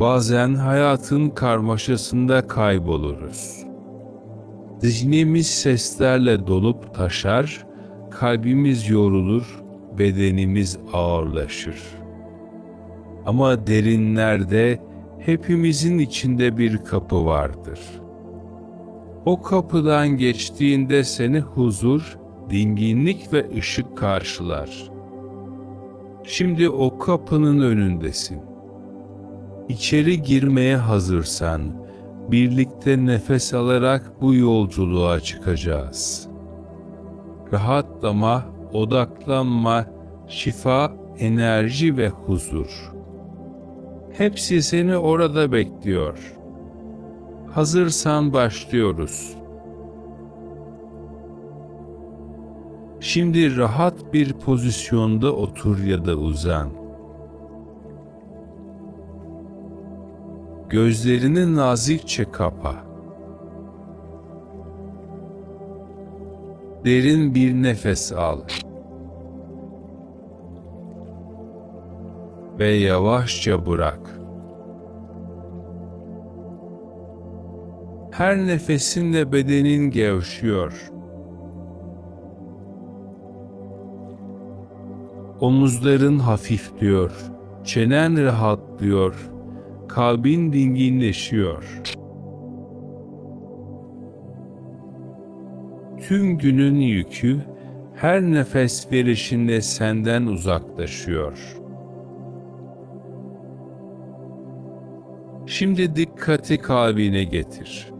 Bazen hayatın karmaşasında kayboluruz. Zihnimiz seslerle dolup taşar, kalbimiz yorulur, bedenimiz ağırlaşır. Ama derinlerde hepimizin içinde bir kapı vardır. O kapıdan geçtiğinde seni huzur, dinginlik ve ışık karşılar. Şimdi o kapının önündesin. İçeri girmeye hazırsan, birlikte nefes alarak bu yolculuğa çıkacağız. Rahatlama, odaklanma, şifa, enerji ve huzur. Hepsi seni orada bekliyor. Hazırsan başlıyoruz. Şimdi rahat bir pozisyonda otur ya da uzan. Gözlerini nazikçe kapa. Derin bir nefes al. Ve yavaşça bırak. Her nefesinde bedenin gevşiyor. Omuzların hafifliyor, çenen rahatlıyor, kalbin dinginleşiyor. Tüm günün yükü her nefes verişinde senden uzaklaşıyor. Şimdi dikkati kalbine getir.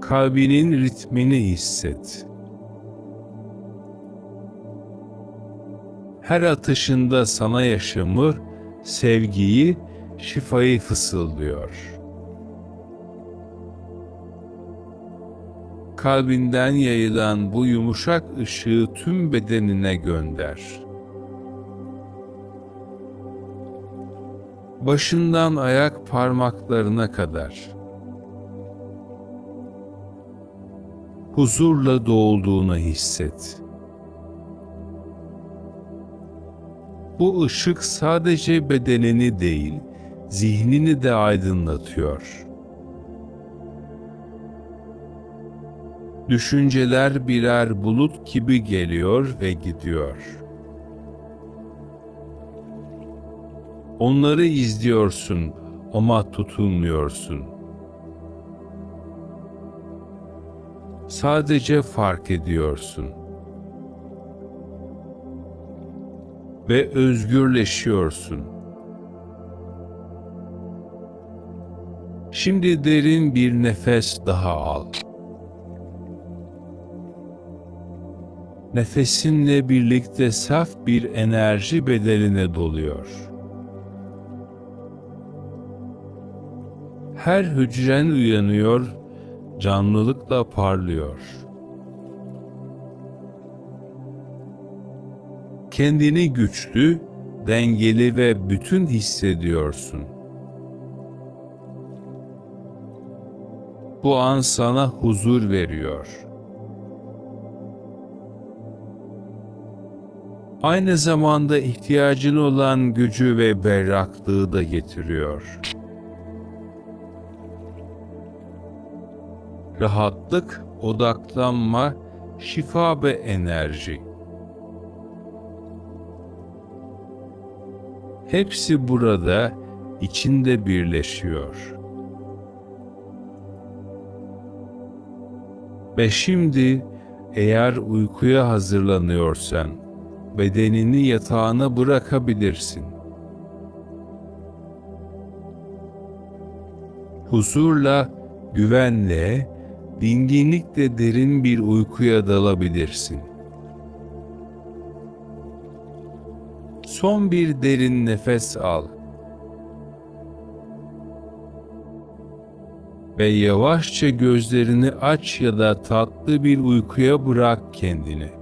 Kalbinin ritmini hisset. Her atışında sana yaşamı, sevgiyi, şifayı fısıldıyor. Kalbinden yayılan bu yumuşak ışığı tüm bedenine gönder. Başından ayak parmaklarına kadar. Huzurla dolduğunu hisset. Bu ışık sadece bedenini değil, zihnini de aydınlatıyor. Düşünceler birer bulut gibi geliyor ve gidiyor. Onları izliyorsun ama tutunmuyorsun. Sadece fark ediyorsun. Ve özgürleşiyorsun. Şimdi derin bir nefes daha al. Nefesinle birlikte saf bir enerji bedeline doluyor. Her hücren uyanıyor, canlılıkla parlıyor. Kendini güçlü, dengeli ve bütün hissediyorsun. Bu an sana huzur veriyor. Aynı zamanda ihtiyacın olan gücü ve berraklığı da getiriyor. Rahatlık, odaklanma, şifa ve enerji. Hepsi burada, içinde birleşiyor. Ve şimdi eğer uykuya hazırlanıyorsan, bedenini yatağına bırakabilirsin. Huzurla, güvenle, dinginlikle derin bir uykuya dalabilirsin. Son bir derin nefes al. Ve yavaşça gözlerini aç ya da tatlı bir uykuya bırak kendini.